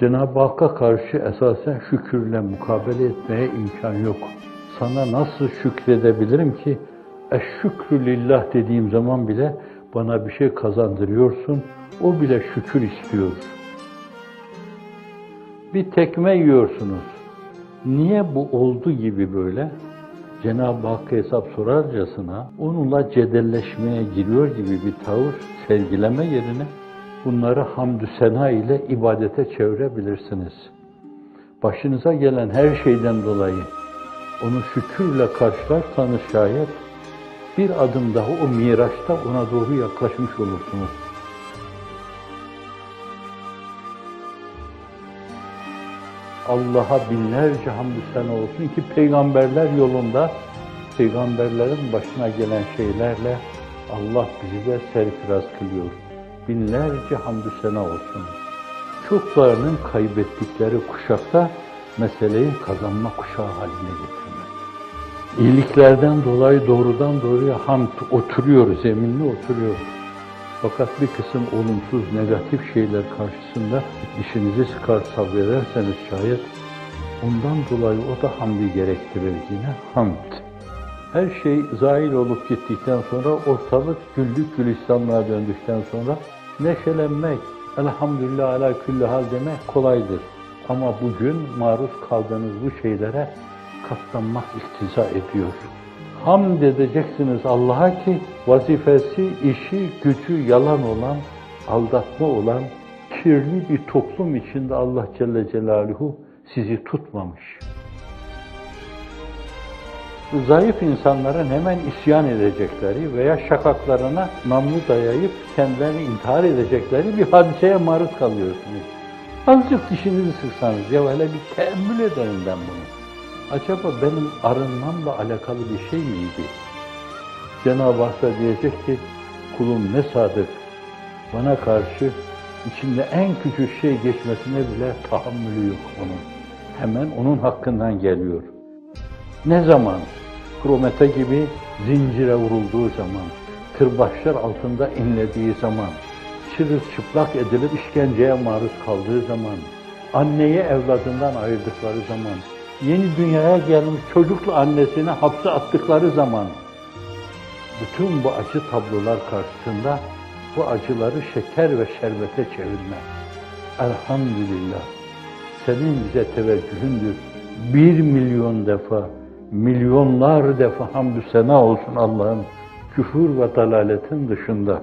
Cenab-ı Hakk'a karşı esasen şükürle mukabele etmeye imkan yok. Sana nasıl şükredebilirim ki? Eşşükrü lillah dediğim zaman bile bana bir şey kazandırıyorsun. O bile şükür istiyor. Bir tekme yiyorsunuz. Niye bu oldu gibi böyle? Cenab-ı Hakk'a hesap sorarcasına onunla cedelleşmeye giriyor gibi bir tavır sergileme yerine bunları hamdü sena ile ibadete çevirebilirsiniz. Başınıza gelen her şeyden dolayı onu şükürle karşılarsanız şayet bir adım daha o miraçta ona doğru yaklaşmış olursunuz. Allah'a binlerce hamdü sena olsun ki peygamberler yolunda peygamberlerin başına gelen şeylerle Allah bizi de serfiraz kılıyor. Binlerce hamdü sena olsun. Çoklarının kaybettikleri kuşakta meseleyi kazanma kuşağı haline getirmek. İyiliklerden dolayı doğrudan doğruya hamd oturuyor, zeminli oturuyor. Fakat bir kısım olumsuz, negatif şeyler karşısında dişinizi sıkar sabrederseniz şayet ondan dolayı o da hamdi gerektirir yine hamd. Her şey zahil olup gittikten sonra ortalık güllük gülistanlığa döndükten sonra neşelenmek, elhamdülillah ala külli hal demek kolaydır. Ama bugün maruz kaldığınız bu şeylere katlanmak iktiza ediyor. Hamd edeceksiniz Allah'a ki vazifesi, işi, gücü yalan olan, aldatma olan, kirli bir toplum içinde Allah Celle Celaluhu sizi tutmamış. Zayıf insanların hemen isyan edecekleri veya şakaklarına namlu dayayıp kendilerini intihar edecekleri bir hadiseye maruz kalıyorsunuz. Azıcık dişinizi sıksanız ya hele bir teemmül ederim ben bunu. Acaba benim arınmamla alakalı bir şey miydi? Cenab-ı Hak da diyecek ki kulum ne sadık bana karşı içinde en küçük şey geçmesine bile tahammülü yok onun. Hemen onun hakkından geliyor. Ne zaman? Kromete gibi zincire vurulduğu zaman, kırbaçlar altında inlediği zaman, çırılçıplak edilip işkenceye maruz kaldığı zaman, anneye evladından ayırdıkları zaman, yeni dünyaya gelmiş çocukla annesini hapse attıkları zaman, bütün bu acı tablolar karşısında bu acıları şeker ve şerbete çevirme. Elhamdülillah. Senin bize teveccühündür. Bir milyon defa, milyonlar defa hamdü sena olsun Allah'ın küfür ve dalaletin dışında.